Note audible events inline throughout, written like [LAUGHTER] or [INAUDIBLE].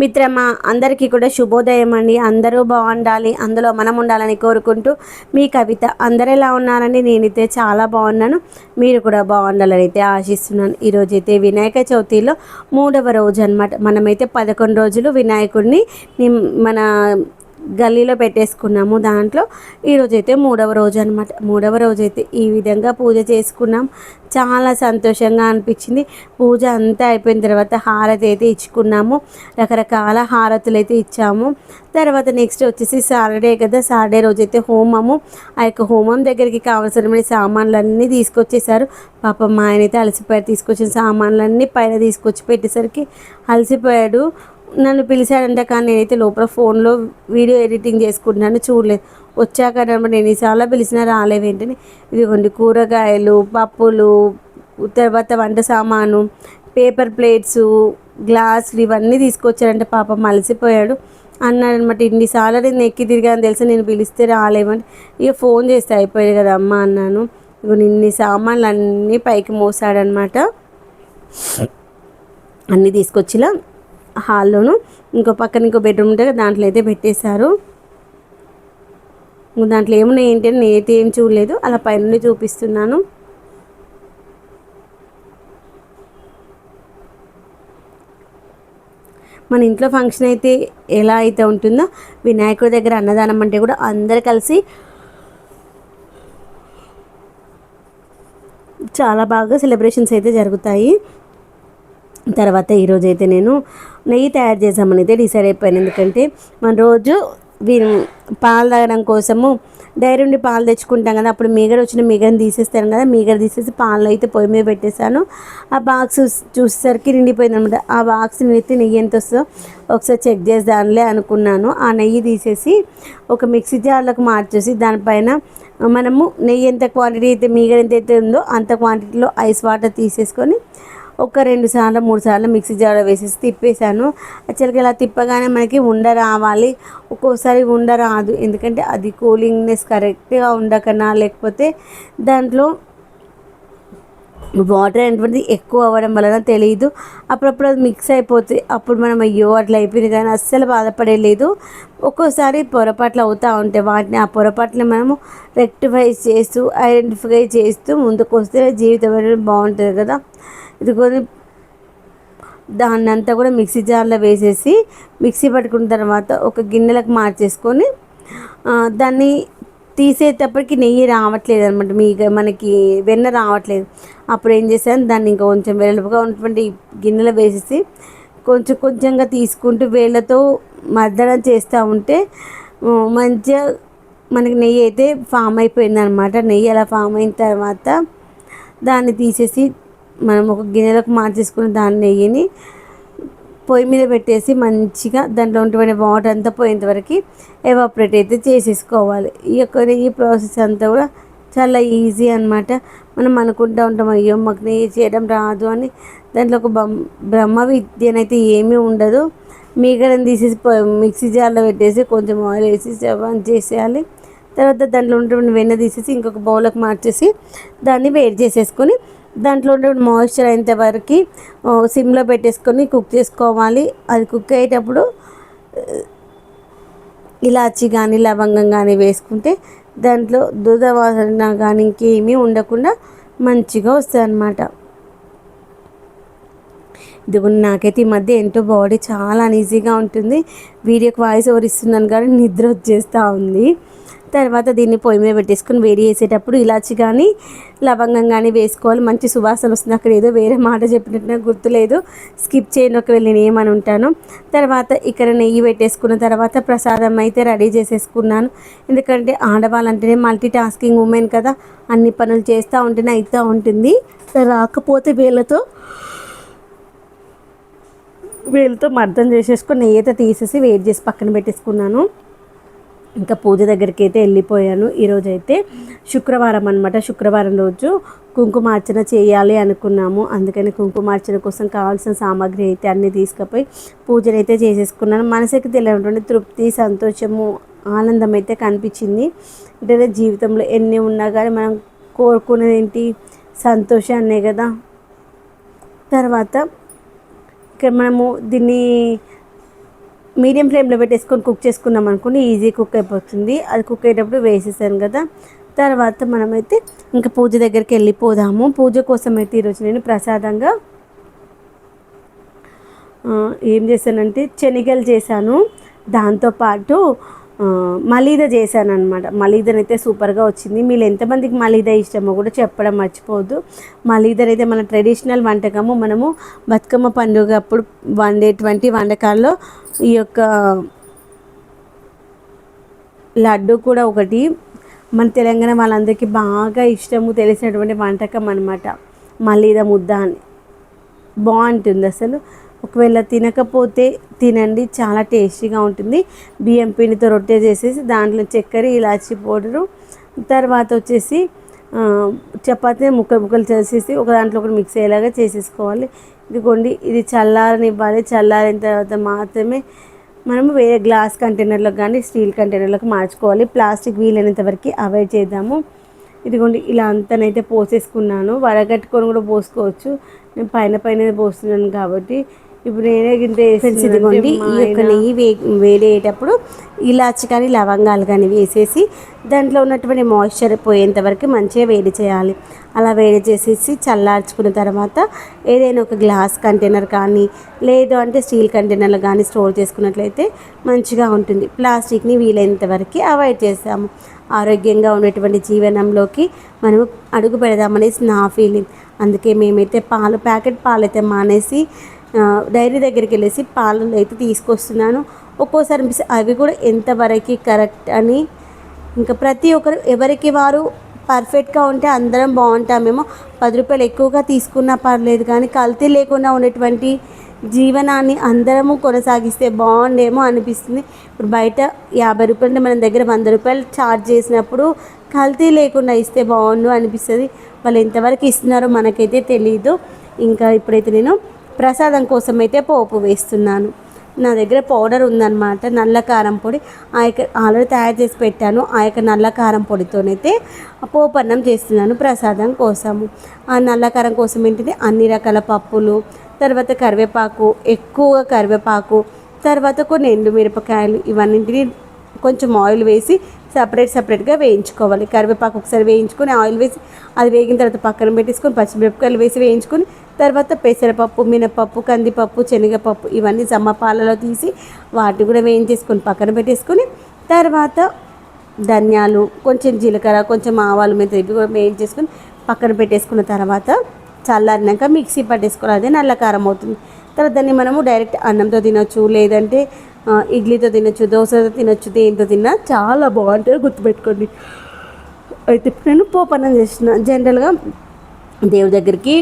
మిత్రమా అందరికీ కూడా శుభోదయం అండి. అందరూ బాగుండాలి. అందులో మనం ఉండాలని కోరుకుంటూ మీ కవిత అందరు ఎలా ఉన్నారని నేనైతే చాలా బాగున్నాను. మీరు కూడా బాగుండాలని అయితే ఆశిస్తున్నాను. ఈరోజు అయితే వినాయక చవితిలో మూడవ రోజు అనమాట మనమైతే పదకొండు రోజులు వినాయకుడిని నిమ్- మన గల్లీలో పెట్టేసుకున్నాము దాంట్లో. ఈరోజు అయితే మూడవ రోజు అనమాట మూడవ రోజు అయితే ఈ విధంగా పూజ చేసుకున్నాం. చాలా సంతోషంగా అనిపించింది. పూజ అంతా అయిపోయిన తర్వాత హారతి అయితే ఇచ్చుకున్నాము. రకరకాల హారతులు అయితే ఇచ్చాము. తర్వాత నెక్స్ట్ వచ్చేసి సాటర్డే కదా సాటర్డే రోజు అయితే హోమము. ఆ యొక్క హోమం దగ్గరికి కావాల్సిన సామాన్లన్నీ తీసుకొచ్చేసారు. పాపం మా ఆయన అయితే అలసిపోయారు తీసుకొచ్చిన సామాన్లన్నీ పైన తీసుకొచ్చి పెట్టేసరికి అలసిపోయాడు. నన్ను పిలిచాడంట కానీ నేనైతే లోపల ఫోన్లో వీడియో ఎడిటింగ్ చేసుకుంటున్నాను చూడలేదు. వచ్చాక అనమాట నేను ఎన్నిసార్లు పిలిచినా రాలేవేంటని ఇదిగోండి కూరగాయలు పప్పులు తర్వాత వంట సామాను పేపర్ ప్లేట్స్ గ్లాసులు ఇవన్నీ తీసుకొచ్చాడంటే. మలసిపోయాడు అన్నాడు అన్నాడనమాట ఇన్నిసార్లు నేను ఎక్కి తిరిగాను తెలిసి నేను పిలిస్తే రాలేమని. ఇక ఫోన్ చేస్తే అయిపోయాడు కదా అమ్మ అన్నాను. ఇక ఇన్ని సామాన్లు అన్నీ పైకి మోసాడనమాట. అన్నీ తీసుకొచ్చిలా హాల్లోను. ఇంకో పక్కన ఇంకో బెడ్రూమ్ ఉంటే దాంట్లో అయితే పెట్టేశారు. దాంట్లో ఏమున్నాయి ఏంటి అని నేనైతే ఏం చూడలేదు. అలా పైనుండి చూపిస్తున్నాను. మన ఇంట్లో ఫంక్షన్ అయితే ఎలా అయితే ఉంటుందో వినాయకుడి దగ్గర అన్నదానం అంటే కూడా అందరు కలిసి చాలా బాగా సెలబ్రేషన్స్ అయితే జరుగుతాయి. తర్వాత ఈరోజు అయితే నేను నెయ్యి తయారు చేసామని అయితే డిసైడ్ అయిపోయాను ఎందుకంటే మన రోజు వీ- పాలు తాగడం కోసము డైరీ నుండి పాలు తెచ్చుకుంటాం కదా అప్పుడు మీగడ వచ్చిన మీగడని తీసేస్తాను కదా మీగడ తీసేసి పాలు అయితే పొయ్యి మీద పెట్టేశాను. ఆ బాక్స్ చూసేసరికి నిండిపోయింది అనమాట ఆ బాక్స్ నిండితే నెయ్యి ఎంత వస్తుందో ఒకసారి చెక్ చేద్దాంలే అనుకున్నాను. ఆ నెయ్యి తీసేసి ఒక మిక్సీ జార్లకు మార్చేసి దానిపైన మనము నెయ్యి ఎంత క్వాంటిటీ అయితే మీగడ ఎంత అయితే ఉందో అంత క్వాంటిటీలో ఐస్ వాటర్ తీసేసుకొని ఒక రెండు సార్లు మూడు సార్లు మిక్సీ జార్లో వేసేసి తిప్పేశాను. యాక్చువల్గా ఇలా తిప్పగానే మనకి ఉండ రావాలి. ఒక్కోసారి ఉండ రాదు. ఎందుకంటే అది కూలింగ్నెస్ కరెక్ట్గా ఉండకనా లేకపోతే దాంట్లో వాటర్ అనేటువంటిది ఎక్కువ అవ్వడం వలన తెలియదు అప్పుడప్పుడు అది మిక్స్ అయిపోతే అప్పుడు మనం అయ్యో అట్లా అయిపోయింది కానీ అస్సలు బాధపడలేదు ఒక్కోసారి పొరపాట్లు అవుతూ ఉంటాయి. వాటిని ఆ పొరపాట్లు మనము రెక్టిఫై చేస్తూ ఐడెంటిఫై చేస్తూ ముందుకు వస్తే జీవితం అనేది బాగుంటుంది కదా. ఇది కొన్ని దాన్ని అంతా కూడా మిక్సీ జార్లో వేసేసి మిక్సీ పట్టుకున్న తర్వాత ఒక గిన్నెలకు మార్చేసుకొని దాన్ని తీసేటప్పటికి నెయ్యి రావట్లేదు అనమాట మీ మనకి వెన్న రావట్లేదు. అప్పుడు ఏం చేశాను దాన్ని ఇంకా కొంచెం వెలుపుగా ఉన్నటువంటి గిన్నెలో వేసేసి కొంచెం కొంచెంగా తీసుకుంటూ వేళ్ళతో మర్దనం చేస్తూ ఉంటే మంచిగా మనకి నెయ్యి అయితే ఫామ్ అయిపోయింది అనమాట నెయ్యి అలా ఫామ్ అయిన తర్వాత దాన్ని తీసేసి మనం ఒక గిన్నెలోకి మార్చేసుకుని దాని నెయ్యిని పొయ్యి మీద పెట్టేసి మంచిగా దాంట్లో ఉంటున్న వాటర్ అంతా పోయేంతవరకు ఎవాపరేట్ అయితే చేసేసుకోవాలి. ఈ యొక్క ఈ ప్రాసెస్ అంతా కూడా చాలా ఈజీ అనమాట మనం అనుకుంటూ ఉంటాం అయ్యో మాకు నెయ్యి చేయడం రాదు అని. దాంట్లో ఒక బం బ్రహ్మ విద్యనైతే ఏమీ ఉండదు. మీగడని తీసేసి మిక్సీ జార్లో పెట్టేసి కొంచెం ఆయిల్ వేసి ఆన్ చేసేయాలి. తర్వాత దాంట్లో ఉంటున్న వెన్న తీసేసి ఇంకొక బౌల్కి మార్చేసి దాన్ని వేడి చేసేసుకొని దాంట్లో ఉండే మాయిశ్చర్ అయినంత వరకు సిమ్లో పెట్టేసుకొని కుక్ చేసుకోవాలి. అది కుక్ అయ్యేటప్పుడు ఇలాచి కానీ లవంగం కానీ వేసుకుంటే దాంట్లో దుధ వాసన కానీ ఇంకేమీ ఉండకుండా మంచిగా వస్తాయి అన్నమాట ఇదిగోండి నాకైతే ఈ మధ్య ఎంతో బాడీ చాలా అన్ఈజీగా ఉంటుంది. వీడియోకి వాయిస్ ఓవర్ ఇస్తున్నాను కానీ నిద్ర వచ్చేస్తూ ఉంది. తర్వాత దీన్ని పొయ్యి మీద పెట్టేసుకొని వేడి చేసేటప్పుడు ఇలాచి కానీ లవంగం కానీ వేసుకోవాలి. మంచి సువాసన వస్తుంది. అక్కడ ఏదో వేరే మాట చెప్పినట్టు నాకు గుర్తులేదు. స్కిప్ చేయను. ఒకవేళ నేను ఏమని ఉంటాను. తర్వాత ఇక్కడ నెయ్యి పెట్టేసుకున్న తర్వాత ప్రసాదం అయితే రెడీ చేసేసుకున్నాను. ఎందుకంటే ఆడవాళ్ళంటేనే మల్టీ టాస్కింగ్ ఉమెన్ కదా. అన్ని పనులు చేస్తూ ఉంటేనే అవుతూ ఉంటుంది. రాకపోతే వీళ్ళతో వీళ్ళతో మర్దం చేసేసుకొని నెయ్యి అయితే తీసేసి వేడి చేసి పక్కన పెట్టేసుకున్నాను. ఇంకా పూజ దగ్గరికి అయితే వెళ్ళిపోయాను. ఈరోజు అయితే శుక్రవారం అనమాట శుక్రవారం రోజు కుంకుమార్చన చేయాలి అనుకున్నాము. అందుకని కుంకుమార్చన కోసం కావాల్సిన సామాగ్రి అయితే అన్నీ తీసుకుపోయి పూజలు అయితే చేసేసుకున్నాను. మనసుకి తెలియనటువంటి తృప్తి సంతోషము ఆనందం అయితే కనిపించింది. అంటే జీవితంలో ఎన్ని ఉన్నా కానీ మనం కోరుకునేది ఏంటి? సంతోషాన్నే కదా తర్వాత ఇక్కడ మనము దీన్ని మీడియం ఫ్లేమ్లో పెట్టేసుకొని కుక్ చేసుకున్నాం అనుకోండి ఈజీ కుక్ అయిపోతుంది. అది కుక్ అయ్యేటప్పుడు వేసేసాను కదా. తర్వాత మనమైతే ఇంకా పూజ దగ్గరికి వెళ్ళిపోదాము. పూజ కోసం అయితే ఈరోజు నేను ప్రసాదంగా ఏం చేశానంటే శనగలు చేశాను. దాంతోపాటు మలీద చేశాను అనమాట మలీదనైతే సూపర్గా వచ్చింది. మీరు ఎంతమందికి మలీదా ఇష్టమో కూడా చెప్పడం మర్చిపోవద్దు. మలీదనైతే మన ట్రెడిషనల్ వంటకము మనము బతుకమ్మ పండుగ అప్పుడు వండేటువంటి వంటకాల్లో ఈ యొక్క లడ్డు కూడా ఒకటి. మన తెలంగాణ వాళ్ళందరికీ బాగా ఇష్టము తెలిసినటువంటి వంటకం అనమాట మలీద ముద్ద అని. బాగుంటుంది అసలు. ఒకవేళ తినకపోతే తినండి చాలా టేస్టీగా ఉంటుంది. బియ్యం పిండితో రొట్టె చేసేసి దాంట్లో చక్కెర ఇలాచి పౌడరు తర్వాత వచ్చేసి ఆ, చపాతీ ముక్కలు ముక్కలు చేసేసి ఒక దాంట్లో ఒకటి మిక్స్ అయ్యేలాగా చేసేసుకోవాలి. ఇదిగోండి ఇది చల్లారనివ్వాలి. చల్లారిన తర్వాత మాత్రమే మనము వేరే గ్లాస్ కంటైనర్లకు కానీ స్టీల్ కంటైనర్లకు మార్చుకోవాలి. ప్లాస్టిక్ వీలైనంత వరకు అవాయిడ్ చేద్దాము. ఇదిగోండి ఇలా అంతనైతే పోసేసుకున్నాను. వడగట్టుకొని కూడా పోసుకోవచ్చు. నేను పైన పైన పోస్తున్నాను కాబట్టి ఇప్పుడు నేనే గింత ఫ్రెండ్స్ ఇదిగోండి ఈ యొక్క నెయ్యి వే వేడేటప్పుడు ఇలాచి కానీ లవంగాలు కానీ వేసేసి దాంట్లో ఉన్నటువంటి మాయిశ్చర్ పోయేంత వరకు మంచిగా వేడి చేయాలి. అలా వేడి చేసేసి చల్లార్చుకున్న తర్వాత ఏదైనా ఒక గ్లాస్ కంటైనర్ కానీ లేదు అంటే స్టీల్ కంటైనర్లు కానీ స్టోర్ చేసుకున్నట్లయితే మంచిగా ఉంటుంది. ప్లాస్టిక్ని వీలైనంత వరకు అవాయిడ్ చేస్తాము. ఆరోగ్యంగా ఉండేటువంటి జీవనంలోకి మనము అడుగు పెడదామనేసి నా ఫీలింగ్ అందుకే మేమైతే పాలు ప్యాకెట్ పాలు అయితే మానేసి డైరీ దగ్గరికి వెళ్ళేసి పాలు అయితే తీసుకొస్తున్నాను. ఒక్కోసారి అనిపిస్తే అవి కూడా ఎంతవరకు కరెక్ట్ అని. ఇంకా ప్రతి ఒక్కరు ఎవరికి వారు పర్ఫెక్ట్గా ఉంటే అందరం బాగుంటామేమో. పది రూపాయలు ఎక్కువగా తీసుకున్నా పర్లేదు కానీ కల్తీ లేకుండా ఉన్నటువంటి జీవనాన్ని అందరము కొనసాగిస్తే బాగుండేమో అనిపిస్తుంది. ఇప్పుడు బయట యాభై రూపాయలు అంటే మన దగ్గర వంద రూపాయలు ఛార్జ్ చేసినప్పుడు కల్తీ లేకుండా ఇస్తే బాగుండు అనిపిస్తుంది. వాళ్ళు ఎంతవరకు ఇస్తున్నారో మనకైతే తెలియదు ఇంకా ఇప్పుడైతే నేను ప్రసాదం కోసం అయితే పోపు వేస్తున్నాను. నా దగ్గర పౌడర్ ఉందన్నమాట నల్ల కారం పొడి. ఆ యొక్క ఆల్రెడీ తయారు చేసి పెట్టాను. ఆ యొక్క నల్ల కారం పొడితోనైతే పోపు అన్నం చేస్తున్నాను ప్రసాదం కోసము. ఆ నల్ల కారం కోసం ఏంటిది? అన్ని రకాల పప్పులు తర్వాత కరివేపాకు ఎక్కువగా కరివేపాకు తర్వాత కొన్ని ఎండు మిరపకాయలు ఇవన్నింటిని కొంచెం ఆయిల్ వేసి సపరేట్ సపరేట్గా వేయించుకోవాలి. కరివేపాకు ఒకసారి వేయించుకొని ఆయిల్ వేసి అది వేగిన తర్వాత పక్కన పెట్టేసుకొని పచ్చిమిరపకాయలు వేసి వేయించుకొని తర్వాత పెసరపప్పు మినపప్పు కందిపప్పు శనగపప్పు ఇవన్నీ సమ్మపాలలో తీసి వాటిని కూడా వేయించేసుకొని పక్కన పెట్టేసుకొని తర్వాత ధనియాలు కొంచెం జీలకర్ర కొంచెం ఆవాలు మెంత ఇవి కూడా వేయించేసుకొని పక్కన పెట్టేసుకున్న తర్వాత చల్లారినాక మిక్సీ పట్టేసుకోవాలి. అదే నల్ల కారం అవుతుంది. తర్వాత దాన్ని మనము డైరెక్ట్ అన్నంతో తినొచ్చు లేదంటే ఇడ్లీతో తినొచ్చు దోశతో తినొచ్చు దేంతో తిన్నా చాలా బాగుంటుంది. గుర్తుపెట్టుకోండి. అయితే నేను పోపన్నం చేసిన జనరల్గా దేవుడి దగ్గరికి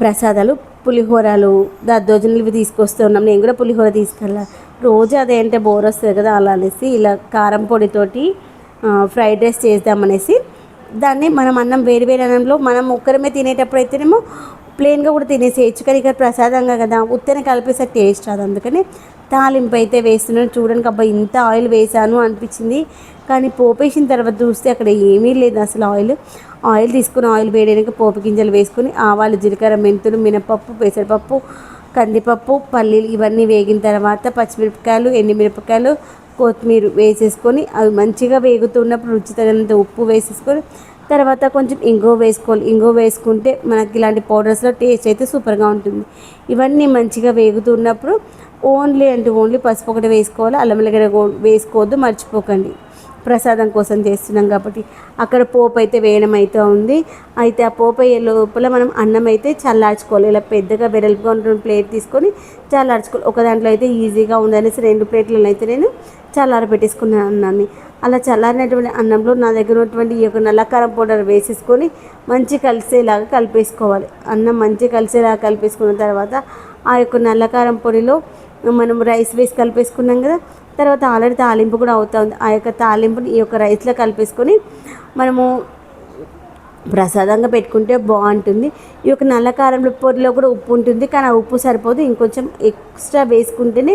ప్రసాదాలు పులిహోరలు దద్దోజనలు ఇవి తీసుకొస్తూ ఉన్నాం. నేను కూడా పులిహోర తీసుకెళ్ళా. రోజు అదేంటే బోర్ వస్తుంది కదా అలా అనేసి ఇలా కారం పొడితోటి ఫ్రైడ్ రైస్ చేద్దామనేసి దాన్ని మనం అన్నం వేడి వేడి అన్నంలో మనం ఒక్కరమే తినేటప్పుడు అయితేనేమో ప్లెయిన్గా కూడా తినేసేయచ్చు కానీ ఇక్కడ ప్రసాదంగా కదా ఉత్తనే కలిపేసే టేస్ట్ రాదు. అందుకని తాలింపు అయితే వేస్తున్నాను. చూడడానికి అబ్బా ఇంత ఆయిల్ వేసాను అనిపించింది. కానీ పోపేసిన తర్వాత చూస్తే అక్కడ ఏమీ లేదు. అసలు ఆయిల్ ఆయిల్ తీసుకుని ఆయిల్ వేయడానికి పోపు గింజలు వేసుకుని ఆవాలు జీలకర్ర మెంతులు మినపప్పు పెసరపప్పు కందిపప్పు పల్లీలు ఇవన్నీ వేగిన తర్వాత పచ్చిమిరపకాయలు ఎండుమిరపకాయలు కొత్తిమీర వేసేసుకొని అవి మంచిగా వేగుతున్నప్పుడు రుచి తగినంత ఉప్పు వేసేసుకొని తర్వాత కొంచెం ఇంగో వేసుకోవాలి. ఇంగో వేసుకుంటే మనకి ఇలాంటి పౌడర్స్లో టేస్ట్ అయితే సూపర్గా ఉంటుంది. ఇవన్నీ మంచిగా వేగుతున్నప్పుడు ఓన్లీ అంటే ఓన్లీ పసుపు ఒకటి వేసుకోవాలి. అల్లం వెల్లిగడ్డ వేసుకోవద్దు మర్చిపోకండి. ప్రసాదం కోసం చేస్తున్నాం కాబట్టి అక్కడ పోపు అయితే వేయడం అయితే ఉంది. అయితే ఆ పోపు అయ్యే లోపల మనం అన్నం అయితే చల్లార్చుకోవాలి. ఇలా పెద్దగా వెడల్పుగా ఉన్న ప్లేట్ తీసుకొని చల్లార్చుకోవాలి. ఒక దాంట్లో అయితే ఈజీగా ఉందనేసి రెండు ప్లేట్లలో అయితే నేను చల్లార పెట్టేసుకున్నాను అన్నాన్ని. అలా చల్లారినటువంటి అన్నంలో నా దగ్గర ఉన్నటువంటి ఈ యొక్క నల్లకారం పౌడర్ వేసేసుకొని మంచి కలిసేలాగా కలిపేసుకోవాలి. అన్నం మంచి కలిసేలాగా కలిపేసుకున్న తర్వాత ఆ యొక్క నల్లకారం పొడిలో మనం రైస్ వేసి కలిపేసుకున్నాం కదా తర్వాత ఆల్రెడీ తాలింపు కూడా అవుతుంది ఆ యొక్క తాలింపుని ఈ యొక్క రైస్లో కలిపేసుకొని మనము ప్రసాదంగా పెట్టుకుంటే బాగుంటుంది. ఈ యొక్క నల్ల కారంలో పొడిలో కూడా ఉప్పు ఉంటుంది. కానీ ఆ ఉప్పు సరిపోదు. ఇంకొంచెం ఎక్స్ట్రా వేసుకుంటేనే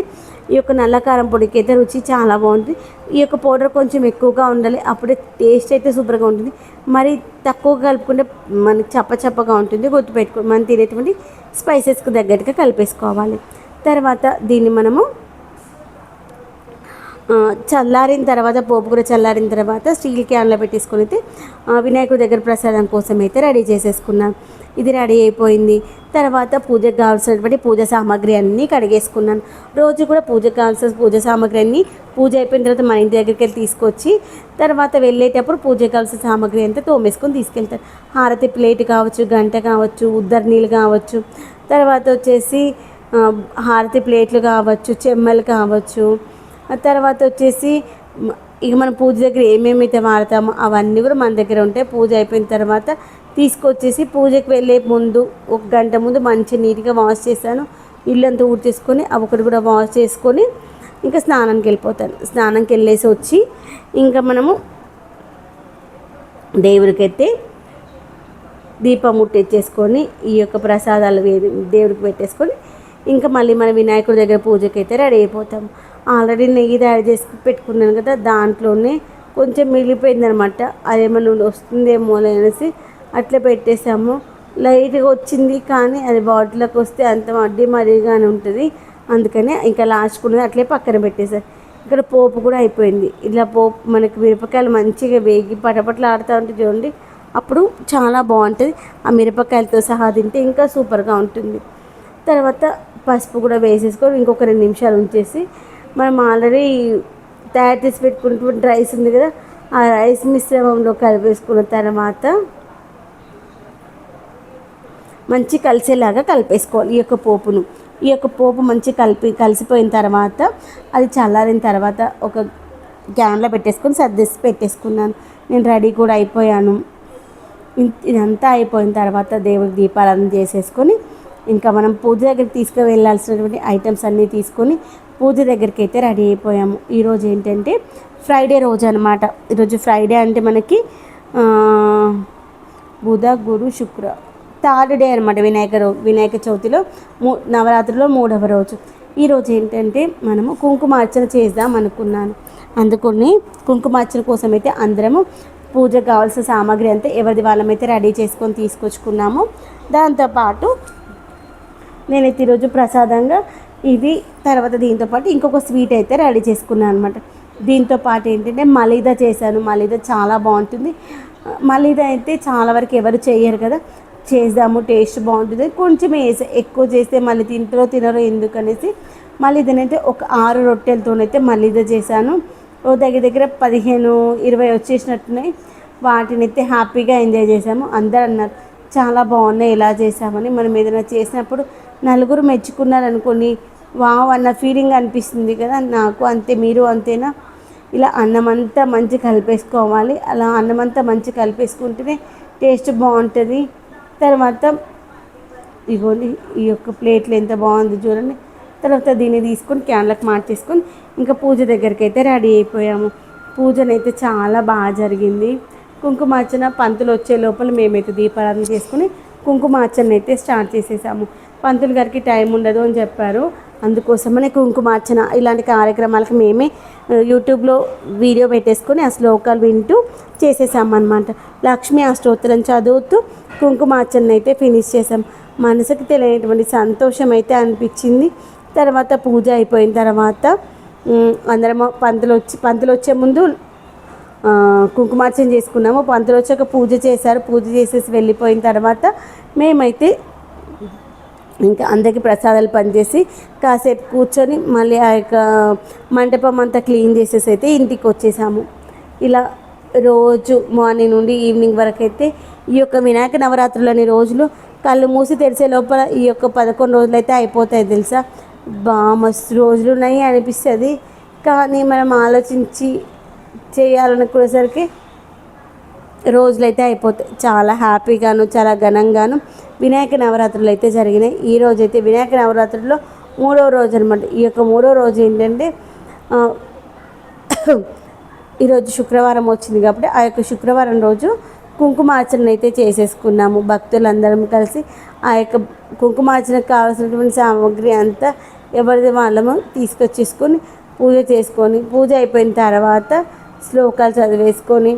ఈ యొక్క నల్ల కారం పొడికి అయితే రుచి చాలా బాగుంటుంది. ఈ యొక్క పౌడర్ కొంచెం ఎక్కువగా ఉండాలి. అప్పుడే టేస్ట్ అయితే సూపర్గా ఉంటుంది. మరి తక్కువ కలుపుకుంటే మనకి చప్ప చప్పగా ఉంటుంది. గుర్తుపెట్టుకో మనం తినేటువంటి స్పైసెస్కి తగ్గట్టుగా కలిపేసుకోవాలి. తర్వాత దీన్ని మనము చల్లారిన తర్వాత పోపు కూర చల్లారిన తర్వాత స్టీల్ క్యాన్లో పెట్టేసుకొని అయితే వినాయకుడి దగ్గర ప్రసాదం కోసం అయితే రెడీ చేసేసుకున్నాను ఇది రెడీ అయిపోయింది. తర్వాత పూజకు కావాల్సినటువంటి పూజ సామాగ్రి అన్నీ కడిగేసుకున్నాను. రోజు కూడా పూజకు కావాల్సిన పూజ సామాగ్రి అన్నీ పూజ అయిపోయిన తర్వాత మా ఇంటి దగ్గరికి వెళ్ళి తీసుకొచ్చి తర్వాత వెళ్ళేటప్పుడు పూజకు కావాల్సిన సామాగ్రి అంతా తోమేసుకొని తీసుకెళ్తాను. హారతి ప్లేట్ కావచ్చు గంట కావచ్చు ఉద్దర నీళ్ళు కావచ్చు తర్వాత వచ్చేసి హారతి ప్లేట్లు కావచ్చు చెమ్మలు కావచ్చు తర్వాత వచ్చేసి ఇక మన పూజ దగ్గర ఏమేమైతే వాడతామో అవన్నీ కూడా మన దగ్గర ఉంటాయి. పూజ అయిపోయిన తర్వాత తీసుకొచ్చేసి పూజకి వెళ్ళే ముందు ఒక గంట ముందు మంచి నీట్గా వాష్ చేశాను. ఇల్లంతా ఊడ్చేసుకొని అవి ఒకటి కూడా వాష్ చేసుకొని ఇంకా స్నానానికి వెళ్ళిపోతాను. స్నానంకి వెళ్ళేసి వచ్చి ఇంకా మనము దేవుడికైతే దీపం ముట్టించేసుకొని ఈ యొక్క ప్రసాదాలు దేవుడికి పెట్టేసుకొని ఇంకా మళ్ళీ మన వినాయకుడి దగ్గర పూజకి అయితే రెడీ అయిపోతాం. ఆల్రెడీ నెయ్యి తయారు చేసి పెట్టుకున్నాను కదా దాంట్లోనే కొంచెం మిగిలిపోయిందనమాట అదేమన్నా వస్తుందేమో అనేసి అట్లా పెట్టేసాము లైట్గా వచ్చింది కానీ అది బాటిల్లోకి వస్తే అంత మడ్డి మరీగానే ఉంటుంది. అందుకని ఇంకా లాస్ట్ అట్లే పక్కన పెట్టేశారు. ఇక్కడ పోపు కూడా అయిపోయింది. ఇలా పోపు మనకి మిరపకాయలు మంచిగా వేగి పటపట్ల ఆడుతూ ఉంటుంది చూడండి అప్పుడు చాలా బాగుంటుంది. ఆ మిరపకాయలతో సహా తింటే ఇంకా సూపర్గా ఉంటుంది. తర్వాత పసుపు కూడా వేసేసుకొని ఇంకొక రెండు నిమిషాలు ఉంచేసి మనం ఆల్రెడీ తయారు చేసి పెట్టుకున్నటువంటి రైస్ ఉంది కదా ఆ రైస్ మిశ్రమంలో కలిపేసుకున్న తర్వాత మంచి కలిసేలాగా కలిపేసుకోవాలి ఈ యొక్క పోపును. ఈ యొక్క పోపు మంచి కలిపి కలిసిపోయిన తర్వాత అది చల్లారిన తర్వాత ఒక క్యాన్లో పెట్టేసుకొని సర్దేసి పెట్టేసుకున్నాను. నేను రెడీ కూడా అయిపోయాను. ఇదంతా అయిపోయిన తర్వాత దేవుడికి దీపాలను చేసేసుకొని ఇంకా మనం పూజ దగ్గరికి తీసుకువెళ్ళాల్సినటువంటి ఐటమ్స్ అన్నీ తీసుకొని పూజ దగ్గరికి అయితే రెడీ అయిపోయాము. ఈరోజు ఏంటంటే ఫ్రైడే రోజు అనమాట ఈరోజు ఫ్రైడే అంటే మనకి బుధ గురు శుక్ర థర్డ్ డే అనమాట వినాయక వినాయక చవితిలో మూ నవరాత్రిలో మూడవ రోజు. ఈరోజు ఏంటంటే మనము కుంకుమార్చన చేద్దాం అనుకున్నాను. అందుకని కుంకుమార్చన కోసం అయితే అందరము పూజకు కావాల్సిన సామాగ్రి అంతా ఎవరిది వాళ్ళమైతే రెడీ చేసుకొని తీసుకొచ్చుకున్నాము దాంతోపాటు నేనైతే ఈరోజు ప్రసాదంగా ఇది తర్వాత దీంతో పాటు ఇంకొక స్వీట్ అయితే రెడీ చేసుకున్నాను అనమాట దీంతో పాటు ఏంటంటే మలీదా చేశాను. మలీదా చాలా బాగుంటుంది. మలీదా అయితే చాలా వరకు ఎవరు చేయరు కదా. చేద్దాము టేస్ట్ బాగుంటుంది. కొంచెం వేసే ఎక్కువ చేస్తే మళ్ళీ తింటారో తినరో ఎందుకనేసి మళ్ళీ ఇదనైతే ఒక ఆరు రొట్టెలతోనైతే మలీద చేశాను. ఓ దగ్గర దగ్గర పదిహేను ఇరవై వచ్చేసినట్టున్నాయి. వాటిని అయితే హ్యాపీగా ఎంజాయ్ చేసాము అందరు అన్నారు చాలా బాగున్నాయి ఇలా చేసామని మనం ఏదైనా చేసినప్పుడు నలుగురు మెచ్చుకున్నారు అనుకోని వావ్ అన్న ఫీలింగ్ అనిపిస్తుంది కదా నాకు అంతే మీరు అంతేనా? ఇలా అన్నం అంతా మంచి కలిపేసుకోవాలి. అలా అన్నం అంతా మంచి కలిపేసుకుంటేనే టేస్ట్ బాగుంటుంది. తర్వాత ఇగోండి ఈ యొక్క ప్లేట్లు ఎంత బాగుంది చూడండి. తర్వాత దీన్ని తీసుకొని క్యాన్లకు మార్చేసుకొని ఇంకా పూజ దగ్గరికి అయితే రెడీ అయిపోయాము. పూజనైతే చాలా బాగా జరిగింది. కుంకుమార్చన పంతులు వచ్చే లోపల మేమైతే దీపారాధన చేసుకుని కుంకుమార్చన అయితే స్టార్ట్ చేసేసాము. పంతులు గారికి టైం ఉండదు అని చెప్పారు. అందుకోసమనే కుంకుమార్చన ఇలాంటి కార్యక్రమాలకు మేమే యూట్యూబ్లో వీడియో పెట్టేసుకొని ఆ శ్లోకాలు వింటూ చేసేసామన్నమాట. లక్ష్మీ స్తోత్రం చదువుతూ కుంకుమార్చన అయితే ఫినిష్ చేసాం మనసుకి తెలియనటువంటి సంతోషం అయితే అనిపించింది. తర్వాత పూజ అయిపోయిన తర్వాత అందరము అందరం పంతులు వచ్చి పంతులు వచ్చే ముందు కుంకుమార్చన చేసుకున్నాము. పంతులు వచ్చాక పూజ చేశారు. పూజ చేసేసి వెళ్ళిపోయిన తర్వాత మేమైతే ఇంకా అందరికీ ప్రసాదాలు పనిచేసి కాసేపు కూర్చొని మళ్ళీ ఆ యొక్క మంటపం అంతా క్లీన్ చేసేసి అయితే ఇంటికి వచ్చేసాము. ఇలా రోజు మార్నింగ్ నుండి ఈవినింగ్ వరకు అయితే ఈ యొక్క వినాయక నవరాత్రులని రోజులు కళ్ళు మూసి తెరిచే లోపల ఈ యొక్క పదకొండు రోజులు అయితే అయిపోతాయి తెలుసా? బా మస్తు రోజులు ఉన్నాయి అనిపిస్తుంది. కానీ మనం ఆలోచించి చేయాలనుకునేసరికి రోజులైతే అయిపోతాయి చాలా హ్యాపీగాను చాలా ఘనంగాను వినాయక నవరాత్రులు అయితే జరిగినాయి. ఈ రోజు అయితే వినాయక నవరాత్రుల్లో మూడవ రోజు అనమాట ఈ యొక్క మూడో రోజు ఏంటంటే [COUGHS] ఈరోజు శుక్రవారం వచ్చింది కాబట్టి ఆ యొక్క శుక్రవారం రోజు కుంకుమార్చన అయితే చేసేసుకున్నాము. భక్తులందరం కలిసి ఆ యొక్క కుంకుమార్చనకు కావాల్సినటువంటి సామాగ్రి అంతా ఎవరిది వాళ్ళము తీసుకొచ్చేసుకొని పూజ చేసుకొని పూజ అయిపోయిన తర్వాత శ్లోకాలు చదివేసుకొని